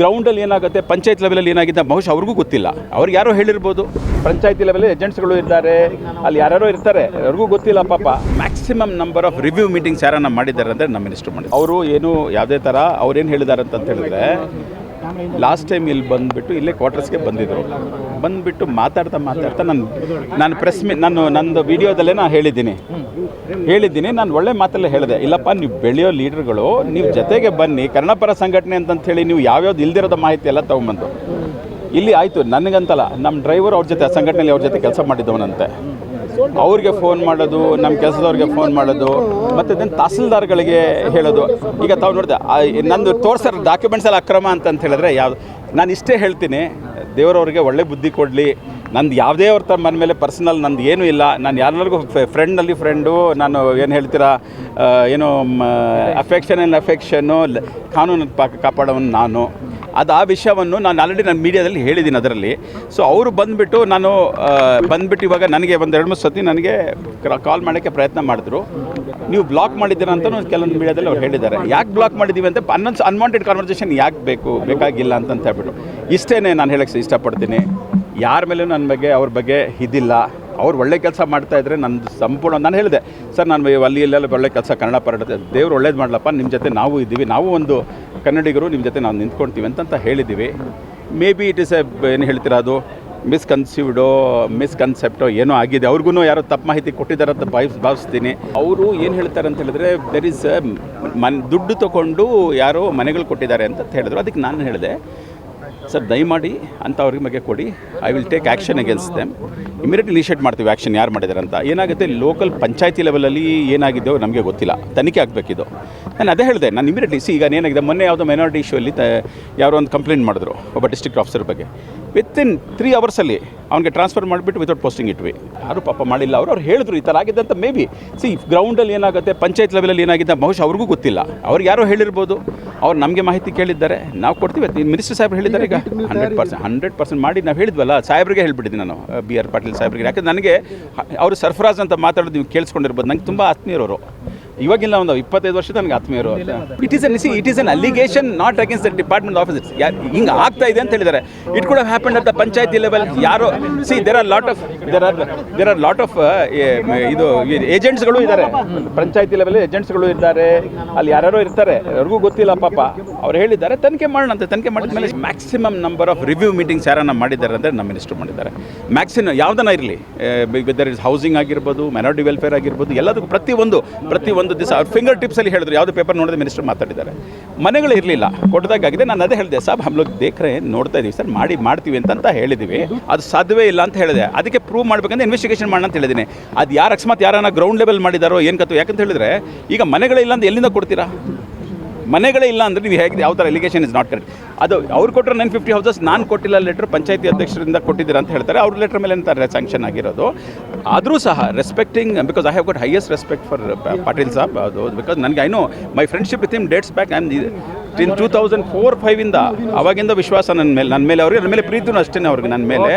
ಗ್ರೌಂಡಲ್ಲಿ ಏನಾಗುತ್ತೆ, ಪಂಚಾಯತ್ ಲೆವೆಲಲ್ಲಿ ಏನಾಗಿದೆ ಬಹುಶಃ ಅವ್ರಿಗೂ ಗೊತ್ತಿಲ್ಲ. ಅವ್ರಿಗೆ ಯಾರೋ ಹೇಳಿರ್ಬೋದು. ಪಂಚಾಯತಿ ಲೆವೆಲಲ್ಲಿ ಏಜೆಂಟ್ಸ್ಗಳು ಇದ್ದಾರೆ, ಅಲ್ಲಿ ಯಾರ್ಯಾರೋ ಇರ್ತಾರೆ, ಅವ್ರಿಗೂ ಗೊತ್ತಿಲ್ಲ ಪಾಪ. Maximum number of review meetings ಯಾರನ್ನ ಮಾಡಿದ್ದಾರೆ ಅಂದರೆ ನಮ್ಮ ಮಿನಿಸ್ಟರ್ ಮಾಡಿ ಅವರು ಏನು ಯಾವುದೇ ಥರ ಅವ್ರೇನು ಹೇಳಿದ್ದಾರೆ ಅಂತ ಹೇಳಿದ್ರೆ ಲಾಸ್ಟ್ ಟೈಮ್ ಇಲ್ಲಿ ಬಂದುಬಿಟ್ಟು ಇಲ್ಲೇ ಕ್ವಾರ್ಟರ್ಸ್ಗೆ ಬಂದಿದ್ದರು ಬಂದುಬಿಟ್ಟು ಮಾತಾಡ್ತಾ ಮಾತಾಡ್ತಾ ನಾನು ನಾನು ಪ್ರೆಸ್ ಮೀ ನಾನು ನಂದು ವಿಡಿಯೋದಲ್ಲೇ ನಾನು ಹೇಳಿದ್ದೀನಿ. ಹೇಳಿದ್ದೀನಿ, ನಾನು ಒಳ್ಳೆ ಮಾತಲ್ಲೇ ಹೇಳಿದೆ. ಇಲ್ಲಪ್ಪ, ನೀವು ಬೆಳೆಯೋ ಲೀಡರ್ಗಳು, ನೀವು ಜೊತೆಗೆ ಬನ್ನಿ ಕನ್ನಡಪರ ಸಂಘಟನೆ ಅಂತಂತ ಹೇಳಿ ನೀವು ಯಾವ್ಯಾವ್ದು ಇಲ್ದಿರೋದ ಮಾಹಿತಿ ಎಲ್ಲ ತೊಗೊಂಬಂದು. ಇಲ್ಲಿ ಆಯಿತು, ನನಗಂತಲ್ಲ ನಮ್ಮ ಡ್ರೈವರ್ ಅವ್ರ ಜೊತೆ ಆ ಸಂಘಟನೆಯಲ್ಲಿ ಅವ್ರ ಜೊತೆ ಕೆಲಸ ಮಾಡಿದ್ದವನಂತೆ ಅವ್ರಿಗೆ ಫೋನ್ ಮಾಡೋದು ನಮ್ಮ ಕೆಲಸದವ್ರಿಗೆ ಫೋನ್ ಮಾಡೋದು, ಮತ್ತು ಅದನ್ನು ತಹಸೀಲ್ದಾರ್ಗಳಿಗೆ ಹೇಳೋದು. ಈಗ ತಾವು ನೋಡಿದೆ ನಂದು ತೋರ್ಸರ್ ಡಾಕ್ಯುಮೆಂಟ್ಸ್ ಎಲ್ಲ ಅಕ್ರಮ ಅಂತಂತ ಹೇಳಿದ್ರೆ ಯಾವುದು, ನಾನು ಇಷ್ಟೇ ಹೇಳ್ತೀನಿ, ದೇವರವ್ರಿಗೆ ಒಳ್ಳೆ ಬುದ್ಧಿ ಕೊಡಲಿ. ನಂದು ಯಾವುದೇ ಅವ್ರ ತಮ್ಮ ಮನ ಮೇಲೆ ಪರ್ಸನಲ್ ನಂದು ಏನೂ ಇಲ್ಲ. ನಾನು ಯಾರಿಗೂ ಫ್ರೆಂಡ್ನಲ್ಲಿ ಫ್ರೆಂಡು ನಾನು ಏನು ಹೇಳ್ತೀರಾ ಏನು ಅಫೆಕ್ಷನ್ ಆ್ಯಂಡ್ ಅಫೆಕ್ಷನ್ನು ಕಾನೂನು ಪಾ ಕಾಪಾಡೋನು ನಾನು. ಅದು ಆ ವಿಷಯವನ್ನು ನಾನು ಆಲ್ರೆಡಿ ನಾನು ಮೀಡಿಯಾದಲ್ಲಿ ಹೇಳಿದ್ದೀನಿ ಅದರಲ್ಲಿ. ಸೊ ಅವರು ಬಂದುಬಿಟ್ಟು ನಾನು ಬಂದುಬಿಟ್ಟು ಇವಾಗ ನನಗೆ ಒಂದು ಎರಡು ಮೂರು ಸತಿ ನನಗೆ ಕಾಲ್ ಮಾಡೋಕ್ಕೆ ಪ್ರಯತ್ನ ಮಾಡಿದ್ರು. ನೀವು ಬ್ಲಾಕ್ ಮಾಡಿದ್ದೀರಾ ಅಂತ ಕೆಲವೊಂದು ಮೀಡಿಯಾದಲ್ಲಿ ಅವ್ರು ಹೇಳಿದ್ದಾರೆ. ಯಾಕೆ ಬ್ಲಾಕ್ ಮಾಡಿದ್ದೀವಿ ಅಂತ ಅನ್ನೊಂದು ಅನ್ವಾಂಟೆಡ್ ಕಾನ್ವರ್ಸೇಷನ್ ಯಾಕೆ ಬೇಕು, ಬೇಕಾಗಿಲ್ಲ ಅಂತಂತ ಹೇಳ್ಬಿಟ್ಟು. ಇಷ್ಟೇ ನಾನು ಹೇಳಕ್ಕೆ ಇಷ್ಟಪಡ್ತೀನಿ. ಯಾರ ಮೇಲೂ ನನ್ನ ಬಗ್ಗೆ, ಅವ್ರ ಬಗ್ಗೆ ಇದಿಲ್ಲ. ಅವ್ರು ಒಳ್ಳೆ ಕೆಲಸ ಮಾಡ್ತಾ ಇದ್ರೆ ನಂದು ಸಂಪೂರ್ಣ ನಾನು ಹೇಳಿದೆ, ಸರ್, ನಾನು ಅಲ್ಲಿ ಇಲ್ಲೆಲ್ಲ ಒಳ್ಳೆ ಕೆಲಸ ಕನ್ನಡ ಪರ ದೇವ್ರು ಒಳ್ಳೇದು ಮಾಡಲಪ್ಪ ನಿಮ್ಮ ಜೊತೆ ನಾವು ಇದ್ದೀವಿ. ನಾವು ಒಂದು ಕನ್ನಡಿಗರು ನಿಮ್ಮ ಜೊತೆ ನಾವು ನಿಂತ್ಕೊಳ್ತೀವಿ ಅಂತಂತ ಹೇಳಿದ್ದೀವಿ. Maybe it is a ಏನು ಹೇಳ್ತೀರಾ ಅದು? ಮಿಸ್ಕನ್ಸೀವ್ಡೋ ಮಿಸ್ಕನ್ಸೆಪ್ಟೋ ಏನೋ ಆಗಿದೆ. ಅವ್ರಿಗೂ ಯಾರೋ ತಪ್ಪು ಮಾಹಿತಿ ಕೊಟ್ಟಿದ್ದಾರೆ ಅಂತ ಭಾವಿಸ್ ಭಾವಿಸ್ತೀನಿ. ಅವರು ಏನು ಹೇಳ್ತಾರೆ ಅಂತ ಹೇಳಿದ್ರೆ ದೆರ್ ಇಸ್ ಮನ್ ದುಡ್ಡು ತೊಗೊಂಡು ಯಾರೋ ಮನೆಗಳು ಕೊಟ್ಟಿದ್ದಾರೆ ಅಂತ ಹೇಳಿದ್ರು. ಅದಕ್ಕೆ ನಾನು ಹೇಳಿದೆ. ಸರ್, ದಯಮಾಡಿ ಅಂತ ಅವ್ರಿಗೆ ಬಗ್ಗೆ ಕೊಡಿ. I will take action against them immediate initiate ಮಾಡ್ತೀವಿ ಆ್ಯಕ್ಷನ್ ಯಾರು ಮಾಡಿದ್ದಾರೆ ಅಂತ. ಏನಾಗುತ್ತೆ ಲೋಕಲ್ ಪಂಚಾಯತಿ ಲೆವೆಲಲ್ಲಿ ಏನಾಗಿದ್ದೋ ನಮಗೆ ಗೊತ್ತಿಲ್ಲ. ತನಿಖೆ ಆಗಬೇಕಿದು. ನಾನು ಅದೇ ಹೇಳಿದೆ, ನಾನು ಇಮಿಡಿಯೇಟ್ಲಿ ಸಿ ಈಗ ಏನಾಗಿದೆ, ಮೊನ್ನೆ ಯಾವುದೋ ಮೈನಾರಿಟಿ ಇಶ್ಯೂ ಅಲ್ಲಿ ಯಾರೋ ಒಂದು ಕಂಪ್ಲೇಂಟ್ ಮಾಡಿದ್ರು ಒಬ್ಬ ಡಿಸ್ಟ್ರಿಕ್ಟ್ ಆಫೀಸರ್ ಬಗ್ಗೆ. ವಿತ್ ಇನ್ ತ್ರೀ ಅವರ್ಸಲ್ಲಿ ಅವನಿಗೆ ಟ್ರಾನ್ಸ್ಫರ್ ಮಾಡಿಬಿಟ್ಟು ವಿತೌಟ್ ಪೋಸ್ಟಿಂಗ್ ಇಟ್ವಿ. ಯಾರು ಪಾಪ ಮಾಡಿಲ್ಲ. ಅವರು ಅವ್ರು ಹೇಳಿದ್ರು ಈ ಥರ ಆಗಿದೆ ಅಂತ ಮೇ ಬಿ ಸಿ ಗ್ರೌಂಡಲ್ಲಿ ಏನಾಗುತ್ತೆ, ಪಂಚಾಯತ್ ಲೆವೆಲಲ್ಲಿ ಏನಾಗಿದೆ ಬಹುಶಃ ಅವ್ರಿಗೂ ಗೊತ್ತಿಲ್ಲ. ಅವ್ರಿಗೆ ಯಾರೋ ಹೇಳಿರ್ಬೋದು. ಅವ್ರು ನಮಗೆ ಮಾಹಿತಿ ಕೇಳಿದ್ದಾರೆ. ನಾವು ಕೊಡ್ತೀವಿ. ಮಿನಿಸ್ಟರ್ ಸಾಹೇಬ್ರು ಹೇಳಿದ್ದಾರೆ ಈಗ. ಹಂಡ್ರೆಡ್ ಪರ್ಸೆಂಟ್ ಹಂಡ್ರೆಡ್ ಪರ್ಸೆಂಟ್ ಮಾಡಿ ನಾವು ಹೇಳಿದ್ವಲ್ಲ, ಸಾಹೇಬ್ರಿಗೆ ಹೇಳಿಬಿಟ್ಟಿದ್ದೆ ನಾನು ಬಿ ಆರ್ ಪಾಟೀಲ್ ಸಾಹೇಬ್ರಿಗೆ. ಯಾಕಂದ್ರೆ ನನಗೆ ಅವರು ಸರ್ಫರಾಜ್ ಅಂತ ಮಾತಾಡೋದು ನೀವು ಕೇಳಿಸ್ಕೊಂಡಿರ್ಬೋದು. ನಂಗೆ ತುಂಬ ಆತ್ಮೀಯರವರು ಇವಾಗಿಲ್ಲ ಒಂದು ಇಪ್ಪತ್ತೈದು ವರ್ಷ ನನಗೆ ಆತ್ಮೀಯರು it is an see it is an allegation not against the department officers ಹಿಂಗೆ ಆಗ್ತಾ ಇದೆ ಅಂತ ಹೇಳಿದ್ದಾರೆ. ಇಟ್ ಕೂಡ happen at the panchayati level ಯಾರೋ see there are lot of there are there are lot of ಇದು ಏಜೆಂಟ್ಸ್ಗಳು ಇದ್ದಾರೆ. ಪಂಚಾಯತಿ ಲೆವೆಲ್ ಏಜೆಂಟ್ಸ್ಗಳು ಇದ್ದಾರೆ. ಅಲ್ಲಿ ಯಾರ್ಯಾರೋ ಇರ್ತಾರೆ. ಅವ್ರಿಗೂ ಗೊತ್ತಿಲ್ಲ ಪಾಪ. ಅವ್ರು ಹೇಳಿದ್ದಾರೆ, ತನಿಖೆ ಮಾಡೋಣ ಅಂತ. ತನಿಖೆ ಮಾಡಿದ ಮೇಲೆ maximum number of review meetings ಯಾರನ್ನ ಮಾಡಿದ್ದಾರೆ ಅಂದರೆ ನಮ್ಮ ಮಿನಿಸ್ಟರ್ ಮಾಡಿದ್ದಾರೆ. ಮ್ಯಾಕ್ಸಿಮಮ್ ಯಾವುದನ್ನ ಇರಲಿ ವೆದರ್ ಇಸ್ ಹೌಸಿಂಗ್ ಆಗಿರ್ಬೋದು ಮೆನಾರಿಟಿ ವೆಲ್ಫೇರ್ ಆಗಿರ್ಬೋದು, ಎಲ್ಲದಕ್ಕೂ ಪ್ರತಿಯೊಂದು ಪ್ರತಿಯೊಂದು ದಿವಸ ಅವ್ರ ಫಿಂಗರ್ ಟಿಪ್ಸಲ್ಲಿ ಹೇಳಿದ್ರು. ಯಾವುದೇ ಪೇಪರ್ ನೋಡಿದ್ರೆ ಮಿನಿಸ್ಟರ್ ಮಾತಾಡಿದ್ದಾರೆ. ಮನೆಗಳು ಇರಲಿಲ್ಲ. ಕೊಟ್ಟದಾಗಿದೆ ನಾನು ಅದೇ ಹೇಳಿದೆ, ಸಾಬ್ ಹಮ್ ಲೋಗ್ ದೇಖ್ರೆ ನೋಡ್ತಾ ಇದ್ದೀವಿ ಸರ್. ಮಾಡಿ, ಮಾಡ್ತೀವಿ ಅಂತ ಹೇಳಿದ್ದೀವಿ ಅದು ಸಾಧ್ಯವೇ ಇಲ್ಲ ಅಂತ ಹೇಳಿದೆ. ಅದಕ್ಕೆ ಪ್ರೂವ್ ಮಾಡ್ಬೇಕಂದ್ರೆ ಇನ್ವೆಸ್ಟಿಗೇಷನ್ ಮಾಡೋಣ ಅಂತ ಹೇಳಿದ್ದೀನಿ. ಅದು ಯಾರು ಅಕಸ್ಮಾತ್ ಯಾರನ್ನ ಗ್ರೌಂಡ್ ಲೆವೆಲ್ ಮಾಡಿದಾರೋ, ಏನು ಕತ್ತು ಯಾಕಂತ ಹೇಳಿದ್ರೆ, ಈಗ ಮನೆಗಳಿಲ್ಲ ಅಂತ ಎಲ್ಲಿಂದ ಕೊಡ್ತೀರಾ? ಮನೆಗಳೇ ಇಲ್ಲ ಅಂದರೆ ನೀವು ಹೇಗೆ ಯಾವ ಥರ ಎಲಿಗೇಷನ್ ಇಸ್ ನಾಟ್ ಕರೆಕ್ಟ್ ಅದು ಅವ್ರು ಕೊಟ್ಟರೆ ನೈನ್ ಫಿಫ್ಟಿ ಹೌಸಸ್ ನಾನು ಕೊಟ್ಟಿಲ್ಲ ಲೆಟ್ರ್ ಪಂಚಾಯತಿ ಅಧ್ಯಕ್ಷರಿಂದ ಕೊಟ್ಟಿದ್ದೀರ ಅಂತ ಹೇಳ್ತಾರೆ. ಅವ್ರ ಲೆಟ್ರ್ ಮೇಲೆ ಅಂತಾರೆ ಸ್ಯಾಂಕ್ಷನ್ ಆಗಿರೋದು? ಆದರೂ ಸಹ respecting because I have highest respect for Patil Saab ಅದು ಬಿಕಾಸ್ ನನಗೆ I know my friendship with him dates back and in two thousand four ಫೈವಿಂದ ಅವಾಗಿಂದ ವಿಶ್ವಾಸ ನನ್ನ ಮೇಲೆ ನನ್ನ ಮೇಲೆ, ಅವ್ರಿಗೆ ನನ್ನ ಮೇಲೆ ಪ್ರೀತಿನೂ ಅಷ್ಟೇ ಅವ್ರಿಗೆ ನನ್ನ ಮೇಲೆ.